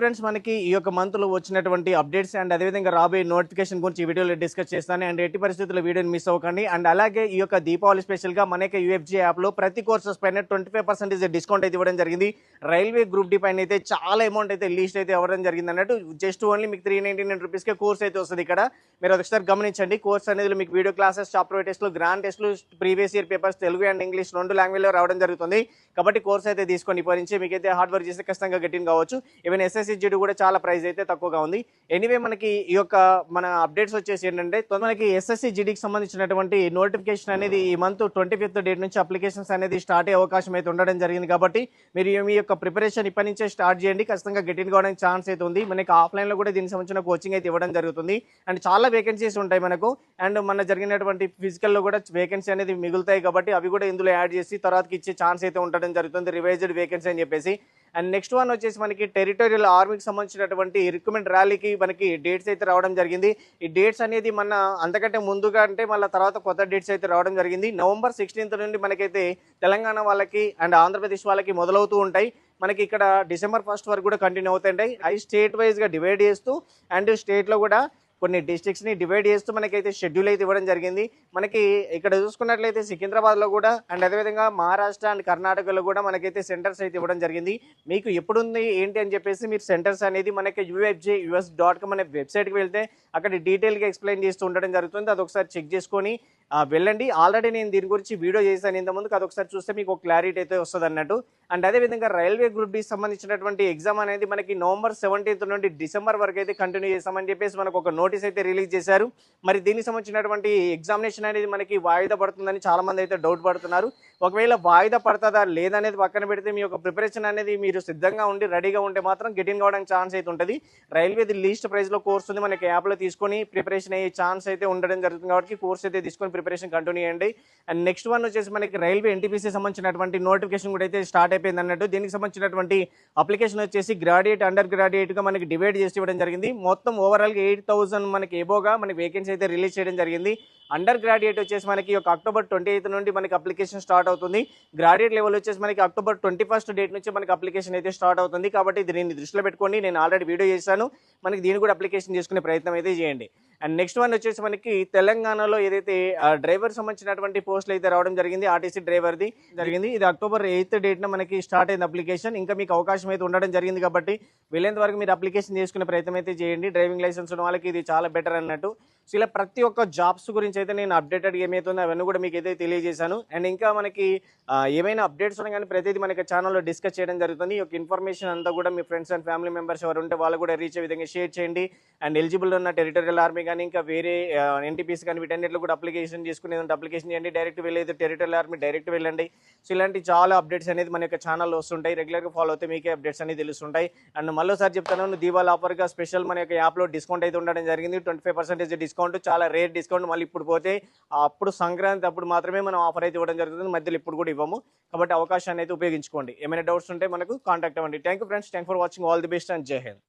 Friends మనకి ఈ యొక్క మంత్లో వచ్చినటువంటి అప్డేట్స్ అండ్ అదేవిధంగా రాబోయే నోటిఫికేషన్ గురించి ఈ వీడియోలో డిస్కస్ చేస్తాను. అండ్ ఎట్టి పరిస్థితుల్లో వీడియోని మిస్ అవ్వకండి. అండ్ అలాగే ఈ యొక్క దీపావళి స్పెషల్గా మన మనకి యూఎఫ్జీ యాప్లో ప్రతి కోర్సెస్ పైన ట్వంటీ ఫైవ్ పర్సెంటేజ్ డిస్కౌంట్ అయితే ఇవ్వడం జరిగింది. రైల్వే గ్రూప్ డి పైన అయితే చాలా అమౌంట్ అయితే లీస్ట్ అయితే ఇవ్వడం జరిగింది అన్నట్టు. జస్ట్ ఓన్లీ మీకు త్రీ నైన్టీ నైన్ రూపీస్కే కోర్స్ అయితే వస్తుంది ఇక్కడ. మీరు ఒకసారి గమనించండి. కోర్స్ అనేది మీకు వీడియో క్లాసెస్ చాప్టర్ టెస్ట్లు గ్రాండ్ టెస్ట్లు previous year papers Telugu and English రెండు లాంగ్వేజ్లో రావడం జరుగుతుంది. కాబట్టి కోర్స్ అయితే తీసుకొని ఇప్పటి నుంచి మీకైతే హార్డ్ వర్క్ చేస్తే ఖచ్చితంగా గట్టిన కావచ్చు. ఈవెన్ ఎస్ఎస్సి జీడీ కూడా చాలా ప్రైస్ అయితే తక్కువగా ఉంది. ఎనీవే మనకి ఈ యొక్క మన అప్డేట్స్ వచ్చేసి ఏంటంటే మనకి ఎస్ఎస్సి జీడీకి సంబంధించినటువంటి నోటిఫికేషన్ అనేది ఈ మంత్ ట్వంటీ ఫిఫ్త్ డేట్ నుంచి అప్లికేషన్స్ అనేది స్టార్ట్ అయ్యే అవకాశం అయితే ఉండడం జరిగింది కాబట్టి మీరు మీ యొక్క ప్రిపరేషన్ ఇప్పటి నుంచే స్టార్ట్ చేయండి. ఖచ్చితంగా గెటిన్ కావడానికి ఛాన్స్ అయితే ఉంది. మనకి ఆఫ్లైన్లో కూడా దీనికి సంబంధించిన కోచింగ్ అయితే ఇవ్వడం జరుగుతుంది. అండ్ చాలా వేకెన్సీస్ ఉంటాయి మనకు. అండ్ మన జరిగినటువంటి ఫిజికల్లో కూడా వేకెన్సీ అనేది మిగులుతాయి కాబట్టి అవి కూడా ఇందులో యాడ్ చేసి తర్వాతకి ఇచ్చే ఛాన్స్ అయితే ఉండడం జరుగుతుంది. రివైజ్డ్ వేకెన్సీ అని చెప్పేసి. అండ్ నెక్స్ట్ వన్ వచ్చేసి మనకి టెరిటోరియల్ ఆర్మీకి సంబంధించినటువంటి రిక్రూట్మెంట్ ర్యాలీకి మనకి డేట్స్ అయితే రావడం జరిగింది. ఈ డేట్స్ అనేది మన అంతకంటే ముందుగా అంటే మళ్ళీ తర్వాత కొత్త డేట్స్ అయితే రావడం జరిగింది. నవంబర్ సిక్స్టీన్త్ నుండి మనకైతే తెలంగాణ వాళ్ళకి అండ్ ఆంధ్రప్రదేశ్ వాళ్ళకి మొదలవుతూ ఉంటాయి. మనకి ఇక్కడ డిసెంబర్ ఫస్ట్ వరకు కూడా కంటిన్యూ అవుతుంటాయి. అవి స్టేట్ వైజ్గా డివైడ్ చేస్తూ అండ్ స్టేట్లో కూడా కొన్ని డిస్ట్రిక్ట్స్ని డివైడ్ చేస్తూ మనకైతే షెడ్యూల్ అయితే ఇవ్వడం జరిగింది. మనకి ఇక్కడ చూసుకున్నట్లయితే సికింద్రాబాద్లో కూడా అండ్ అదేవిధంగా మహారాష్ట్ర అండ్ కర్ణాటకలో కూడా మనకైతే సెంటర్స్ అయితే ఇవ్వడం జరిగింది. మీకు ఎప్పుడు ఉంది ఏంటి అని చెప్పేసి మీరు సెంటర్స్ అనేది మనకి యూఎఫ్జే యూఎస్ డాట్ కామ్ అనే వెబ్సైట్కి వెళ్తే అక్కడ డీటెయిల్గా ఎక్స్ప్లెయిన్ చేస్తూ ఉండడం జరుగుతుంది. అది ఒకసారి చెక్ చేసుకొని వెళ్ళండి. ఆల్రెడీ నేను దీని గురించి వీడియో చేశాను. ఇంతకుముందు అది ఒకసారి చూస్తే మీకు ఒక క్లారిటీ అయితే వస్తుంది అన్నట్టు. అండ్ అదేవిధంగా రైల్వే గ్రూప్ డి సంబంధించినటువంటి ఎగ్జామ్ అనేది మనకి నవంబర్ సెవెంటీన్త్ నుండి డిసెంబర్ వరకు అయితే కంటిన్యూ చేస్తామని చెప్పేసి మనకు ఒక నోటీస్ అయితే రిలీజ్ చేశారు. మరి దీనికి సంబంధించినటువంటి ఎగ్జామినేషన్ అనేది మనకి వాయిదా పడుతుందని చాలా మంది అయితే డౌట్ పడుతున్నారు. ఒకవేళ వాయిదా పడుతుందా లేదనేది పక్కన పెడితే మీ యొక్క ప్రిపరేషన్ అనేది మీరు సిద్ధంగా ఉండి రెడీగా ఉంటే మాత్రం గెటిన్ కావడానికి ఛాన్స్ అయితే ఉంటుంది. రైల్వేది లీస్ట్ ప్రైస్లో కోర్స్ ఉంది. మనకి యాప్లో తీసుకొని ప్రిపరేషన్ అయ్యే ఛాన్స్ అయితే ఉండడం జరుగుతుంది కాబట్టి కోర్స్ అయితే తీసుకొని ప్రిపరేషన్ కంటిన్యూ చేయండి. అండ్ నెక్స్ట్ వన్ వచ్చేసి మనకి రైల్వే ఎన్టీపీసీ సంబంధించినటువంటి నోటిఫికేషన్ కూడా అయితే స్టార్ట్ అయిపోయింది అన్నట్టు. దీనికి సంబంధించినటువంటి అప్లికేషన్ వచ్చేసి గ్రాడ్యుయేట్ అండర్ గ్రాడ్యుయేట్గా మనకి డివైడ్ చేసి ఇవ్వడం జరిగింది. మొత్తం ఓవరాల్గా ఎయిట్ థౌసండ్ మనకి ఎబోగా మనకి వేకెన్సీ అయితే రిలీజ్ చేయడం జరిగింది. అండర్ గ్రాడ్యుయేట్ వచ్చేసి మనకి ఒక అక్టోబర్ ట్వంటీ ఎయిత్ నుండి మనకి అప్లికేషన్ స్టార్ట్ అవుతుంది. గ్రాడ్యుయేట్ లెవెల్ వచ్చేసి మనకి అక్టోబర్ ట్వంటీ ఫస్ట్ డేట్ నుంచి మనకి అప్లికేషన్ అయితే స్టార్ట్ అవుతుంది. కాబట్టి దీన్ని దృష్టిలో పెట్టుకోండి. నేను ఆల్రెడీ వీడియో చేశాను. మనకి దీన్ని కూడా అప్లికేషన్ చేసుకునే ప్రయత్నం అయితే చేయండి. అండ్ నెక్స్ట్ వన్ వచ్చేసి మనకి తెలంగాణలో ఏదైతే డ్రైవర్ సంబంధించినటువంటి పోస్టులు అయితే రావడం జరిగింది ఆర్టీసీ డ్రైవర్ది జరిగింది. ఇది అక్టోబర్ ఎయిత్ డేట్న మనకి స్టార్ట్ అయింది అప్లికేషన్. ఇంకా మీకు అవకాశం అయితే ఉండడం జరిగింది కాబట్టి వెళ్ళేంత వరకు మీరు అప్లికేషన్ చేసుకునే ప్రయత్నం అయితే చేయండి. డ్రైవింగ్ లైసెన్స్ ఉన్న వాళ్ళకి ఇది చాలా బెటర్ అన్నట్టు. సో ఇలా ప్రతి ఒక్క జాబ్స్ గురించి అయితే నేను అప్డేటెడ్ ఏమైతుందో అవన్నీ కూడా మీకు అయితే తెలియజేశాను. అండ్ ఇంకా మనకి ఏమైనా అప్డేట్స్ ఉన్నా కానీ ప్రతిదీ మనకి ఛానల్లో డిస్కస్ చేయడం జరుగుతుంది. ఈ యొక్క ఇన్ఫర్మేషన్ అంతా కూడా మీ ఫ్రెండ్స్ అండ్ ఫ్యామిలీ మెంబర్స్ ఎవరు ఉంటే వాళ్ళు కూడా రీచ్ అయ్యే విధంగా షేర్ చేయండి. అండ్ ఎలిజిబుల్ ఉన్న టెరిటోరియల్ ఆర్మీ కానీ ఇంకా వేరే ఎన్టీపీస్ కానీ వీటన్నిటిలో కూడా అప్లికేషన్ చేసుకునే అప్లికేషన్ చేయండి. డైరెక్ట్ వెళ్ళేది టెరిటరీ ఆర్మీ డైరెక్ట్ వెళ్ళండి. సో ఇలాంటి చాలా అప్డేట్స్ అనేది మన యొక్క ఛానల్లో వస్తుంటాయి. రెగ్యులర్గా ఫాలో అయితే మీకే అప్డేట్స్ అనేది తెలుస్తుంటాయి. అండ్ మళ్ళీసారి చెప్తాను దీవాళి ఆఫర్గా స్పెషల్ మన యొక్క యాప్లో డిస్కౌంట్ అయితే ఉండడం జరిగింది. ట్వంటీ ఫైవ్ పర్సెంటేజ్ డిస్కౌంట్ చాలా రేట్ డిస్కౌంట్ మళ్ళీ ఇప్పుడు పోతే అప్పుడు సంక్రాంతి అప్పుడు మాత్రమే మనం ఆఫర్ అయితే ఇవ్వడం జరుగుతుంది. మధ్యలో ఇప్పుడు కూడా ఇవ్వము. కాబట్టి అవకాశాన్ని అయితే ఉపయోగించుకోండి. ఏమైనా డౌట్స్ ఉంటే మనకు కాంటాక్ట్ అవ్వండి. Thank you friends thank for watching all the best and Jai Hind